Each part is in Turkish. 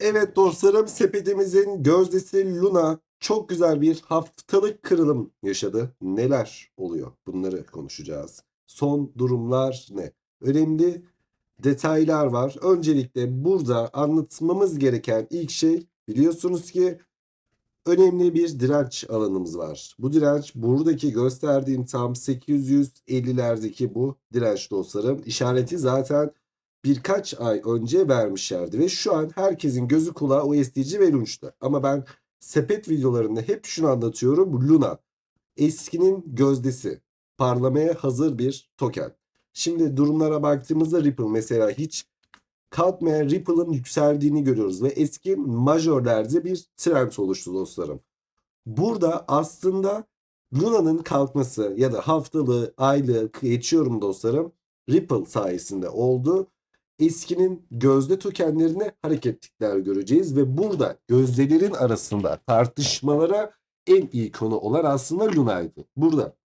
Evet dostlarım sepetimizin gözdesi Luna çok güzel bir haftalık kırılım yaşadı. Neler oluyor? Bunları konuşacağız. Son durumlar ne? Önemli detaylar var. Öncelikle burada anlatmamız gereken ilk şey biliyorsunuz ki önemli bir direnç alanımız var. Bu direnç buradaki gösterdiğim tam 850'lerdeki bu direnç dostlarım. İşareti zaten birkaç ay önce vermişlerdi ve şu an herkesin gözü kulağı OSDC ve Launch'ta. Ama ben sepet videolarında hep şunu anlatıyorum. Luna eskinin gözdesi parlamaya hazır bir token. Şimdi durumlara baktığımızda Ripple mesela hiç kalkmayan Ripple'ın yükseldiğini görüyoruz ve eski majörlerde bir trend oluştu dostlarım. Burada aslında Luna'nın kalkması ya da haftalığı, aylık geçiyorum dostlarım Ripple sayesinde oldu. Eskinin gözde tokenlerine hareketlikler göreceğiz ve burada gözdelerin arasında tartışmalara en iyi konu olan aslında Luna'ydı. Burada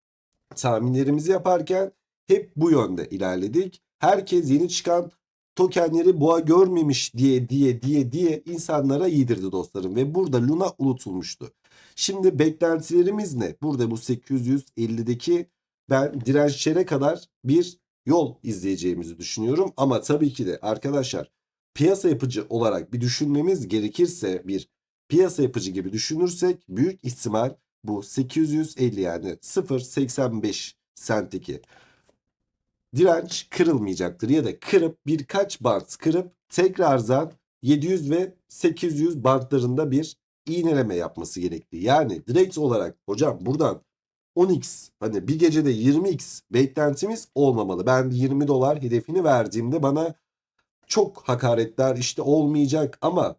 tahminlerimizi yaparken hep bu yönde ilerledik. Herkes yeni çıkan tokenleri boğa görmemiş diye diye diye diye insanlara yedirdi dostlarım ve burada Luna unutulmuştu. Şimdi beklentilerimiz ne? Burada bu 850'deki ben dirençlere kadar bir yol izleyeceğimizi düşünüyorum. Ama tabii ki de arkadaşlar piyasa yapıcı olarak bir düşünmemiz gerekirse bir piyasa yapıcı gibi düşünürsek büyük ihtimal bu 850 yani 0.85 sentteki direnç kırılmayacaktır ya da kırıp birkaç bant kırıp tekrardan 700 ve 800 bantlarında bir iğneleme yapması gerekli. Yani direkt olarak hocam buradan 10x hani bir gecede 20x beklentimiz olmamalı. Ben 20 dolar hedefini verdiğimde bana çok hakaretler işte olmayacak ama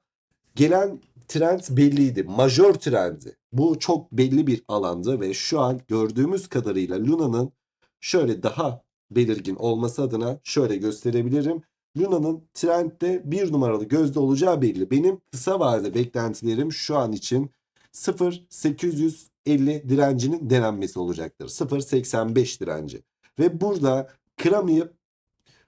gelen trend belliydi. Majör trendi. Bu çok belli bir alandı ve şu an gördüğümüz kadarıyla Luna'nın şöyle daha belirgin olması adına şöyle gösterebilirim. Luna'nın trendde bir numaralı gözde olacağı belli. Benim kısa vadede beklentilerim şu an için 0.850 direncinin denenmesi olacaktır. 0.85 direnci. Ve burada kıramayıp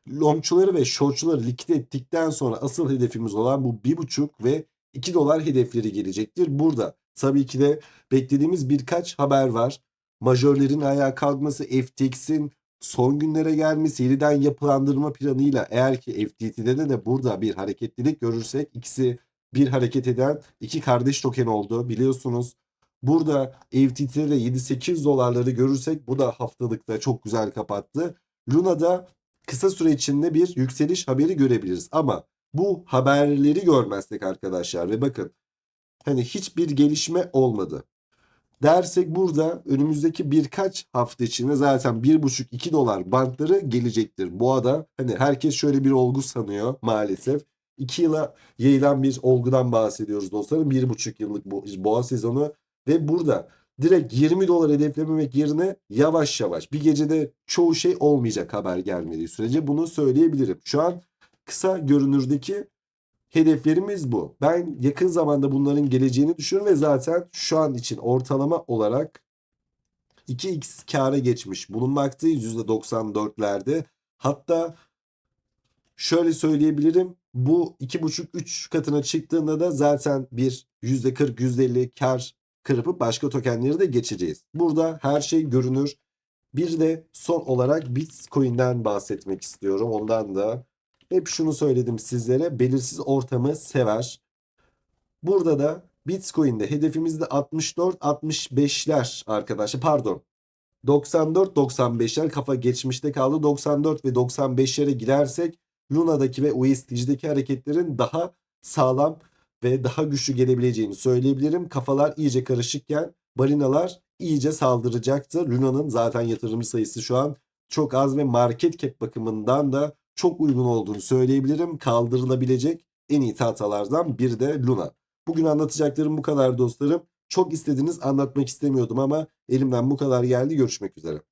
longçuları ve shortçuları likit ettikten sonra asıl hedefimiz olan bu 1.5 ve 2 dolar hedefleri gelecektir. Burada tabii ki de beklediğimiz birkaç haber var. Majörlerin ayağa kalkması, FTX'in son günlere gelmesi, yeniden yapılandırma planıyla eğer ki FTT'de de, burada bir hareketlilik görürsek ikisi bir hareket eden iki kardeş token oldu biliyorsunuz. Burada FTT'de de 7-8 dolarları görürsek bu da haftalıkta çok güzel kapattı. Luna'da kısa süre içinde bir yükseliş haberi görebiliriz. Ama bu haberleri görmezsek arkadaşlar ve bakın hani hiçbir gelişme olmadı. Dersek burada önümüzdeki birkaç hafta içinde zaten 1,5-2 dolar bantları gelecektir. Boğada hani herkes şöyle bir olgu sanıyor maalesef. 2 yıla yayılan bir olgudan bahsediyoruz dostlarım. 1,5 yıllık bu boğa sezonu ve burada direkt 20 dolar hedeflememek yerine yavaş yavaş bir gecede çoğu şey olmayacak haber gelmediği sürece bunu söyleyebilirim. Şu an kısa görünürdeki hedeflerimiz bu. Ben yakın zamanda bunların geleceğini düşünüyorum ve zaten şu an için ortalama olarak 2x kâra geçmiş bulunmaktayız %94'lerde. Hatta şöyle söyleyebilirim. Bu 2,5-3 katına çıktığında da zaten bir %40 %50 kar kırpıp başka tokenleri de geçeceğiz. Burada her şey görünür. Bir de son olarak Bitcoin'den bahsetmek istiyorum. Ondan da hep şunu söyledim sizlere. Belirsiz ortamı sever. Burada da Bitcoin'de hedefimizde 64-65'ler arkadaşlar. Pardon. 94-95'ler kafa geçmişte kaldı. 94 ve 95'lere girersek Luna'daki ve USDC'deki hareketlerin daha sağlam ve daha güçlü gelebileceğini söyleyebilirim. Kafalar iyice karışıkken balinalar iyice saldıracaktır. Luna'nın zaten yatırımcı sayısı şu an çok az ve market cap bakımından da çok uygun olduğunu söyleyebilirim. Kaldırılabilecek en iyi tahtalardan biri de Luna. Bugün anlatacaklarım bu kadar dostlarım. Çok istediniz anlatmak istemiyordum ama elimden bu kadar geldi. Görüşmek üzere.